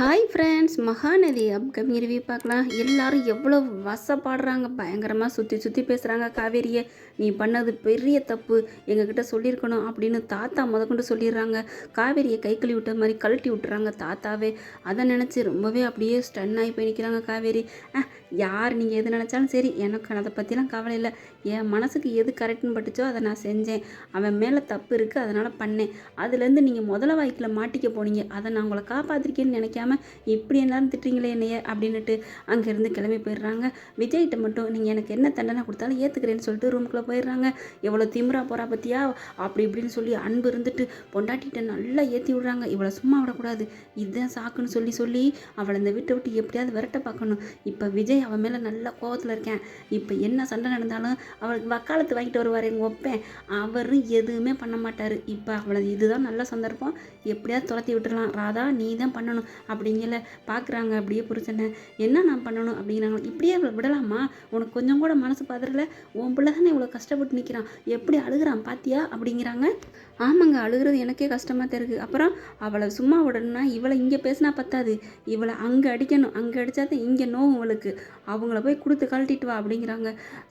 Hi friends Mahanadi upcoming review பார்க்கலாம். எல்லாரும் எவ்வளோ வசப்பாடுறாங்க பயங்கரமாக சுற்றி சுற்றி பேசுகிறாங்க காவேரியை. நீ பண்ணது பெரிய தப்பு எங்ககிட்ட சொல்லியிருக்கணும் அப்படின்னு தாத்தா முதற்கொண்டு சொல்லிடுறாங்க. காவேரியை கை கழுவி விட்ட மாதிரி கழட்டி விட்டுறாங்க தாத்தாவே. அதை நினச்சி ரொம்பவே அப்படியே ஸ்டன் ஆகி போய் நிற்கிறாங்க காவேரி. ஆ யார் நீங்கள் எது நினச்சாலும் சரி எனக்கு அதை பற்றிலாம் கவலை இல்லை. என் மனசுக்கு எது கரெக்டுன்னு பட்டுச்சோ அதை நான் செஞ்சேன். அவன் மேலே தப்பு இருக்குது அதனால் பண்ணேன். அதுலேருந்து நீங்கள் முதல வாய்க்கில் மாட்டிக்க போனீங்க. அதை நான் உங்களை காப்பாற்றிருக்கேன்னு நினைக்காம இப்படி எல்லாரும் திட்டுறீங்களே என்னைய அப்படின்னுட்டு அங்கேருந்து கிளம்பி போயிடுறாங்க. விஜய்கிட்ட மட்டும் நீங்கள் எனக்கு என்ன தண்டனை கொடுத்தாலும் ஏற்றுக்கிறேன்னு சொல்லிட்டு ரூமுக்குள்ளே போயிடுறாங்க. எவ்வளோ திமிரா போகிறா பற்றியா அப்படி இப்படின்னு சொல்லி அன்பு இருந்துட்டு பொண்டாட்டிகிட்ட நல்லா ஏற்றி விடுறாங்க. இவ்வளோ சும்மா விடக்கூடாது. இதுதான் சாக்குன்னு சொல்லி சொல்லி அவளை இந்த வீட்டை விட்டு எப்படியாவது விரட்ட பார்க்கணும். இப்போ விஜய் அவன் மேலே நல்ல கோவத்தில் இருக்கேன். இப்போ என்ன சண்டை நடந்தாலும் அவளுக்கு வக்காலத்து வாங்கிட்டு வருவார் எங்கள் ஒப்பேன் அவர் எதுவுமே பண்ண மாட்டார். இப்போ அவளை இதுதான் நல்ல சந்தர்ப்பம். எப்படியாவது துரத்தி விட்டுடலாம் ராதா நீ தான் பண்ணணும். அப்படிங்கல பார்க்குறாங்க அப்படியே புருஷனை என்ன நான் பண்ணணும்? அப்படிங்கிறாங்க. இப்படியே அவளை விடலாமா? உனக்கு கொஞ்சம் கூட மனசு பதறல? உன் பிள்ளை தானே இவ்வளோ கஷ்டப்பட்டு நிற்கிறான் எப்படி அழுகுறான் பாத்தியா? அப்படிங்கிறாங்க. ஆமாங்க அழுகிறது எனக்கே கஷ்டமாக தான் அப்புறம் அவளை சும்மா விடணும்னா இவளை இங்கே பேசினா பத்தாது. இவளை அங்கே அடிக்கணும். அங்கே அடித்தா தான் இங்கே நோவும் இவளுக்கு. அவங்கள போய் கொடுத்து கழட்டிட்டு வா அப்படிங்கிறாங்க.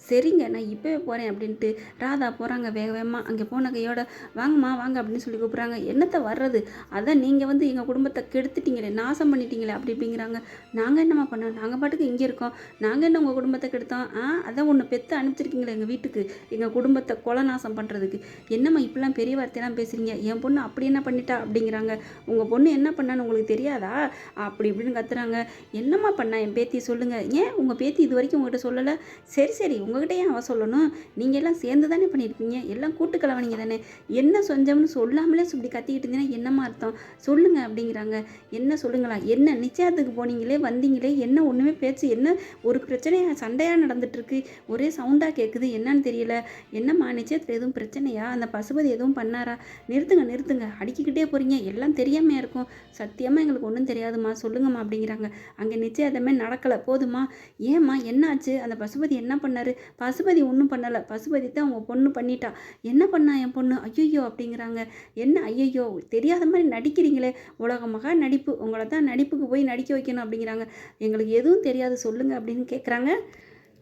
சரிங்க நான் இப்போவே போகிறேன் அப்படின்ட்டு ராதா போகிறாங்க வேக வேகமாக அங்கே போன கையோட வாங்கம்மா வாங்க அப்படின்னு சொல்லி கூப்பிட்றாங்க. என்னத்தை வர்றது? அதான் நீங்கள் வந்து எங்கள் குடும்பத்தை கெடுத்துட்டீங்களே. நான் நாசம் பண்ணிட்டீங்களே அப்படி இப்படிங்கிறாங்க. நாங்கள் என்னம்மா பண்ணோம்? நாங்கள் பாட்டுக்கு இங்கே இருக்கோம். நாங்கள் என்ன உங்கள் குடும்பத்தை கெடுத்தோம்? ஆ அதான் ஒன்று பெற்று அனுப்பிச்சிருக்கீங்களே எங்கள் வீட்டுக்கு. எங்கள் குடும்பத்தை கொலை நாசம் பண்ணுறதுக்கு என்னம்மா இப்படிலாம் பெரிய வார்த்தையெல்லாம் பேசுகிறீங்க என் பொண்ணு அப்படி என்ன பண்ணிட்டா அப்படிங்கிறாங்க. உங்கள் பொண்ணு என்ன பண்ணான்னு உங்களுக்கு தெரியாதா? அப்படி இப்படின்னு கத்துறாங்க. என்னம்மா பண்ணா என் பேத்தி சொல்லுங்கள் ஏன் உங்கள் பேத்தி இது வரைக்கும் உங்கள்கிட்ட சொல்லலை? சரி சரி. உங்ககிட்ட ஏன் அவ சொல்லணும்? நீங்கள் எல்லாம் சேர்ந்து தானே பண்ணியிருக்கீங்க? எல்லாம் கூட்டுக்கலவனிங்க தானே. என்ன சொஞ்சம்னு சொல்லாமலே இப்படி கத்திக்கிட்டு இருந்தீங்கன்னா என்னம்மா அர்த்தம்? சொல்லுங்கள் அப்படிங்கிறாங்க. என்ன சொல்லுங்களா என்ன நிச்சயத்துக்கு போனீங்களே வந்தீங்களே என்ன ஒன்றுமே பேச்சு என்ன ஒரு பிரச்சனையாக சண்டையாக நடந்துட்டுருக்கு ஒரே சவுண்டாக கேட்குது என்னன்னு தெரியல. என்னம்மா நிச்சயத்தில் எதுவும் பிரச்சனையா? அந்த பசுபதி எதுவும் பண்ணாரா? நிறுத்துங்க நிறுத்துங்க. அடிக்கிக்கிட்டே போகிறீங்க எல்லாம் தெரியாமையா இருக்கும். சத்தியமாக எங்களுக்கு ஒன்றும் தெரியாதும்மா. சொல்லுங்கம்மா அப்படிங்கிறாங்க. அங்கே நிச்சயதமே நடக்கலை. போதுமா ஏம்மா என்னாச்சு? அந்த பசுபதி என்ன பண்ணார்? பசுபதி ஒன்றும் பண்ணலை. பசுபதி தான் அவங்க பொண்ணு பண்ணிட்டா. என்ன பண்ணா என் பொண்ணு? ஐயோ அப்படிங்கிறாங்க. என்ன ஐயோ தெரியாத மாதிரி நடிக்கிறீங்களே. உலகமாக நடிப்பு. உங்களை தான் நடிப்புக்கு போய் நடிக்க வைக்கணும் அப்படிங்கிறாங்க. எங்களுக்கு எதுவும் தெரியாது சொல்லுங்கள் அப்படின்னு கேட்குறாங்க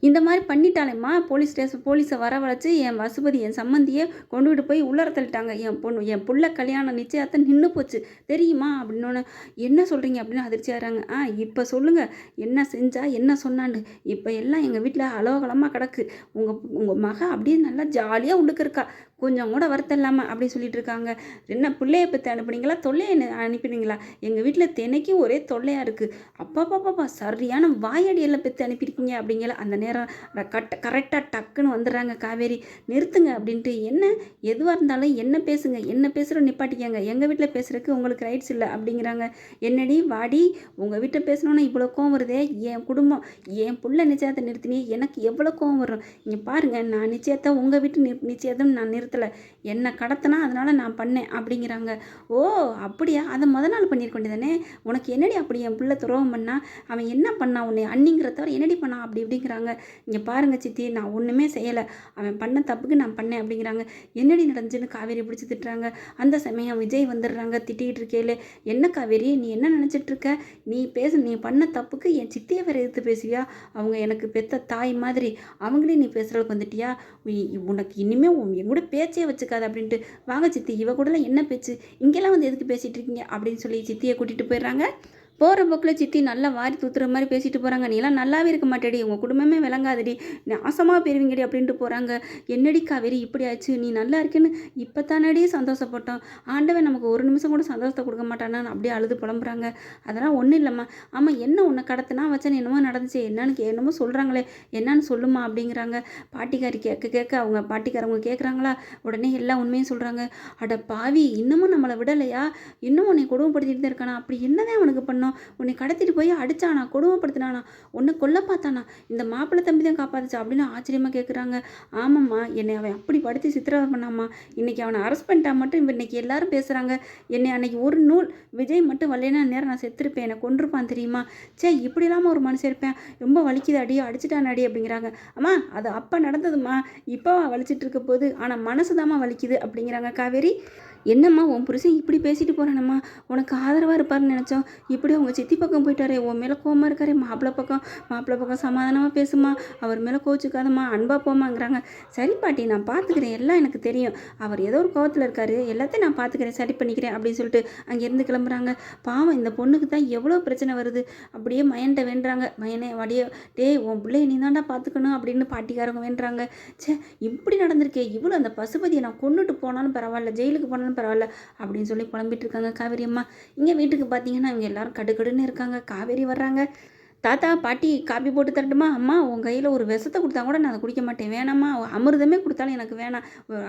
இந்த மாதிரி பண்ணிட்டாலேம்மா போலீஸ் ஸ்டேஷன் போலீஸை வரவழைச்சி என் வசுபதி என் சம்மந்தியை கொண்டுகிட்டு போய் உள்ளர தள்ளிட்டாங்க. என் பொண்ணு என் புள்ள கல்யாணம் நிச்சயத்தை நின்று போச்சு. தெரியுமா? அப்படின்னோன்னு என்ன சொல்கிறீங்க அப்படின்னு அதிர்ச்சி ஆகிறாங்க. ஆ இப்போ சொல்லுங்கள் என்ன செஞ்சா என்ன சொன்னான்னு? இப்போ எல்லாம் எங்கள் வீட்டில் அலோகலமாக கிடக்கு. உங்கள் உங்கள் மக அப்படியே நல்லா ஜாலியாக உள்ளுக்கு இருக்கா. கொஞ்சம் கூட வருத்தம் இல்லாமல் அப்படி சொல்லிட்டு இருக்காங்க என்ன பிள்ளையை பற்றி அனுப்புனீங்களா? தொல்லையை அனு- அனுப்பினீங்களா? எங்கள் வீட்டில் தினைக்கும் ஒரே தொல்லையாக இருக்குது அப்பாப்பாப்பா சரியான வாயடியெல்லாம் பெற்று அனுப்பியிருக்கீங்க அப்படிங்கிற அந்த நேரம் கட் கரெக்டாக டக்குன்னு வந்துடுறாங்க காவேரி. நிறுத்துங்க அப்படின்ட்டு. என்ன? எதுவாக இருந்தாலும் என்ன பேசுங்க? என்ன பேசுகிறோம் நிப்பாட்டிக்கங்க. எங்கள் வீட்டில் பேசுகிறதுக்கு உங்களுக்கு ரைட்ஸ் இல்லை அப்படிங்கிறாங்க. என்னடி வாடி உங்கள் வீட்டில் பேசணுன்னா இவ்வளோ கோவம் வருதே? என் குடும்பம் என் புள்ள நிச்சயத்தை நிறுத்தினே எனக்கு எவ்வளோ கோவம் வரும்? இங்கே பாருங்கள் நான் நிச்சயத்தை உங்கள் வீட்டு நி நிச்சயத்தை நான் நிறு நிறுத்தலை என்னை கடத்தினா அதனால் நான் பண்ணேன் அப்படிங்கிறாங்க. ஓ அப்படியா? அதை முத நாள் பண்ணியிருக்க வேண்டியதானே உனக்கு என்னடி அப்படி என் பிள்ளை துரோகம் பண்ணா? அவன் என்ன பண்ணா உன்னை அண்ணிங்கிற தவிர என்னடி பண்ணா? அப்படி இப்படிங்கிறாங்க. இங்கே பாருங்கள் சித்தி நான் ஒன்றுமே செய்யலை. அவன் பண்ண தப்புக்கு நான் பண்ணேன் அப்படிங்கிறாங்க. என்னடி நடந்துச்சுன்னு காவேரி பிடிச்சி திட்டுறாங்க. அந்த சமயம் விஜய் வந்துடுறாங்க திட்டிகிட்டு இருக்கையில. என்ன காவேரி நீ என்ன நினச்சிட்டு இருக்க? நீ பேச நீ பண்ண தப்புக்கு என் சித்தியை வேறு எதிர்த்து பேசுவியா? அவங்க எனக்கு பெத்த தாய் மாதிரி. அவங்களே நீ பேசுகிறதுக்கு வந்துட்டியா? உய்- உனக்கு இனிமேல் உன் என் கூட பேச்சே வச்சுக்காது அப்படின்ட்டு வாங்க சித்தி இவ கூடலாம் என்ன பேச்சு? இங்கெல்லாம் வந்து எதுக்கு பேசிகிட்டு இருக்கீங்க? அப்படின்னு சொல்லி சித்தியை கூட்டிகிட்டு போயிடுறாங்க. போகிற போக்கில் சித்தி நல்லா வாரி தூத்துற மாதிரி பேசிட்டு போகிறாங்க நீலாம் நல்லாவே இருக்க மாட்டேடி. உங்கள் குடும்பமே விளங்காதடி. நாசமாக பெறுவீங்கடி அப்படின்ட்டு போகிறாங்க என்னடி காவேரி இப்படி ஆச்சு? நீ நல்லா இருக்கேன்னு இப்போ தானடி சந்தோஷப்பட்டோம். ஆண்டவன் நமக்கு ஒரு நிமிஷம் கூட சந்தோஷத்தை கொடுக்க மாட்டானான்னு அப்படியே அழுது புலம்புறாங்க. அதெல்லாம் ஒன்றும் இல்லைம்மா. ஆமாம் என்ன உன்னை கடத்தினா வச்சேன்னு என்னமோ நடந்துச்சு. என்னன்னு கே- என்னமோ சொல்கிறாங்களே என்னன்னு சொல்லுமா அப்படிங்கிறாங்க. பாட்டிக்காரி கேட்க கேட்க அவங்க பாட்டிக்காரவங்க கேட்குறாங்களா உடனே எல்லா உண்மையும் சொல்கிறாங்க அட பாவி இன்னமும் நம்மளை விடலையா? இன்னும் உன்னை கொடுமைப்படுத்திட்டு தான் இருக்கானா? அப்படி என்னதான் அவனுக்கு பண்ணோம்? உன்னை கடத்திட்டு போய் அடித்தானா கொடுமைப்படுத்தினானா? உன்னை கொல்ல பார்த்தானா? இந்த மாப்பிள்ளை தம்பி தான் காப்பாத்துச்சா அப்படின்னு ஆச்சரியமாக கேட்குறாங்க ஆமாம்மா என்னை அவன் அப்படி படுத்தி சித்திரவதை பண்ணாமா இன்னைக்கு அவனை அரெஸ்ட் பண்ணிட்டா மட்டும் இப்போ இன்னைக்கு எல்லாரும் பேசுகிறாங்க என்னை அன்னைக்கு ஒரு நூல் விஜய் மட்டும் வரலைன்னா நேரம் நான் செத்துருப்பேன். என்னை கொண்டிருப்பான் தெரியுமா? சே இப்படி இல்லாமல் ஒரு மனுஷன் இருப்பேன். ரொம்ப வலிக்குது அடி அடிச்சிட்டான் அடி அப்படிங்கிறாங்க. அம்மா அது அப்போ நடந்ததுமா இப்போ வலிச்சிட்டு இருக்க போது ஆனால் மனசு வலிக்குது அப்படிங்கிறாங்க. காவேரி என்னம்மா உன் புருஷன் இப்படி பேசிட்டு போகிறானம்மா உனக்கு ஆதரவாக இருப்பார்னு நினச்சோம். இப்படி அவங்க சித்தி பக்கம் போயிட்டாரே உன் மேலே கோவமாக இருக்காரே மாப்பிள்ளை பக்கம் மாப்பிள்ளை பக்கம் சமாதானமாக பேசுமா? அவர் மேலே கோச்சுக்காதம்மா அன்பாக போமாங்கிறாங்க சரி பாட்டி நான் பார்த்துக்கிறேன் எல்லாம் எனக்கு தெரியும். அவர் ஏதோ ஒரு கோவத்தில் இருக்காரு. எல்லாத்தையும் நான் பார்த்துக்கிறேன் சரி பண்ணிக்கிறேன் அப்படின்னு சொல்லிட்டு அங்கேருந்து கிளம்புறாங்க. பாவம் இந்த பொண்ணுக்கு தான் எவ்வளோ பிரச்சனை வருது. அப்படியே மயன்ட்ட வேண்டுறாங்க. மயனே வடிய டேய் உன் பிள்ளைய நீ தாண்டா பார்த்துக்கணும் அப்படின்னு பாட்டிக்காரங்க வேண்டுறாங்க. ச்சே இப்படி நடந்திருக்கே. இவ்வளோ அந்த பசுபதியை நான் கொண்டுட்டு போனாலும் பரவாயில்ல. ஜெயிலுக்கு போனாலும் பரவாயில்ல அப்படின்னு சொல்லி புலம்பிட்டு இருக்காங்க காவேரி அம்மா. இங்கே வீட்டுக்கு பார்த்தீங்கன்னா இவங்க எல்லாரும் கடுக்கடுன்னு இருக்காங்க. காவேரி வர்றாங்க. தாத்தா பாட்டி காப்பி போட்டு தரட்டுமா? அம்மா உன் கையில் ஒரு விஷத்தை கொடுத்தா கூட நான் அதை குடிக்க மாட்டேன். வேணாம்மா அமிர்தமே கொடுத்தாலும் எனக்கு வேணாம்.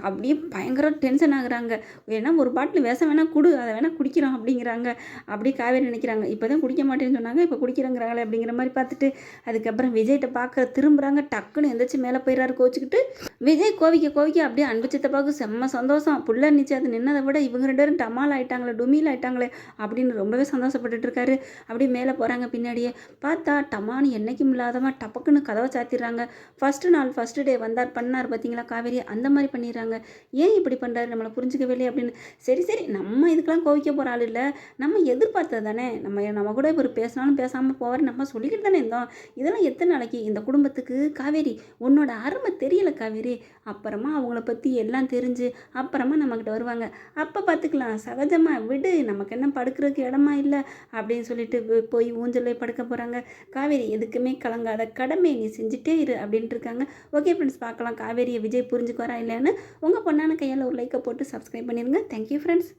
அப்படியே பயங்கர டென்ஷன் ஆகுறாங்க. வேணா ஒரு பாட்டில் விஷம் வேணால் கொடு அதை வேணால் குடிக்கிறோம் அப்படிங்கிறாங்க. அப்படியே காவேரி நினைக்கிறாங்க. இப்போ தான் குடிக்க மாட்டேன்னு சொன்னாங்க. இப்போ குடிக்கிறேங்கிறாங்களே அப்படிங்கிற மாதிரி பார்த்துட்டு அதுக்கப்புறம் விஜய்கிட்ட பார்க்குற திரும்புகிறாங்க டக்குன்னு எந்திரிச்சு மேலே போயிடறாரு கோச்சிக்கிட்டு. விஜய் கோவிக்க கோவிக்க அப்படியே அன்பு சித்தப்பாவுக்கு செம்ம சந்தோஷம். புள்ள நிச்சு அது நின்னதை விட இவங்க ரெண்டு பேரும் டமால் ஆயிட்டாங்களே டுமீல் ஆயிட்டாங்களே அப்படின்னு ரொம்பவே சந்தோஷப்பட்டுட்டு இருக்காரு. அப்படியே மேலே போகிறாங்க பின்னாடியே. பார்த்து பார்த்தா டமான்னு என்னைக்கும் இல்லாதவன் டபக்குன்னு கதவை சாத்திடுறாங்க. ஃபஸ்ட்டு நாள் ஃபஸ்ட்டு டே வந்தார் பண்ணார் பார்த்தீங்களா காவேரி? அந்த மாதிரி பண்ணிடுறாங்க. ஏன் இப்படி பண்ணுறாரு நம்மளை புரிஞ்சுக்கவே இல்லையே அப்படின்னு. சரி சரி நம்ம இதுக்கெல்லாம் கோவிக்க போகிற ஆள் இல்லை. நம்ம எதிர்பார்த்தது தானே. நம்ம நம்ம கூட இவர் பேசினாலும் பேசாமல் போவார். நம்ம சொல்லிக்கிட்டு தானே இருந்தோம். இதெல்லாம் எத்தனை நாளைக்கு? இந்த குடும்பத்துக்கு காவேரி உன்னோட அருமை தெரியல காவேரி. அப்புறமா அவங்கள பற்றி எல்லாம் தெரிஞ்சு அப்புறமா நம்மக்கிட்ட வருவாங்க. அப்போ பார்த்துக்கலாம். சகஜமாக விடு. நமக்கு என்ன படுக்கிறதுக்கு இடமா இல்லை அப்படின்னு சொல்லிட்டு போய் ஊஞ்சலே படுக்க போகிறாங்க காவேரி எதுக்குமே கலங்காத கடமை நீ செஞ்சுட்டே இரு அப்படின்ட்டு இருக்காங்க ஓகே ஃப்ரெண்ட்ஸ் பார்க்கலாம். காவேரியை விஜய் புரிஞ்சுக்குவாரா இல்லைன்னு உங்கள் பொண்ணான கையால் ஒரு லைக்கை போட்டு சப்ஸ்கிரைப் பண்ணிடுங்க. Thank you friends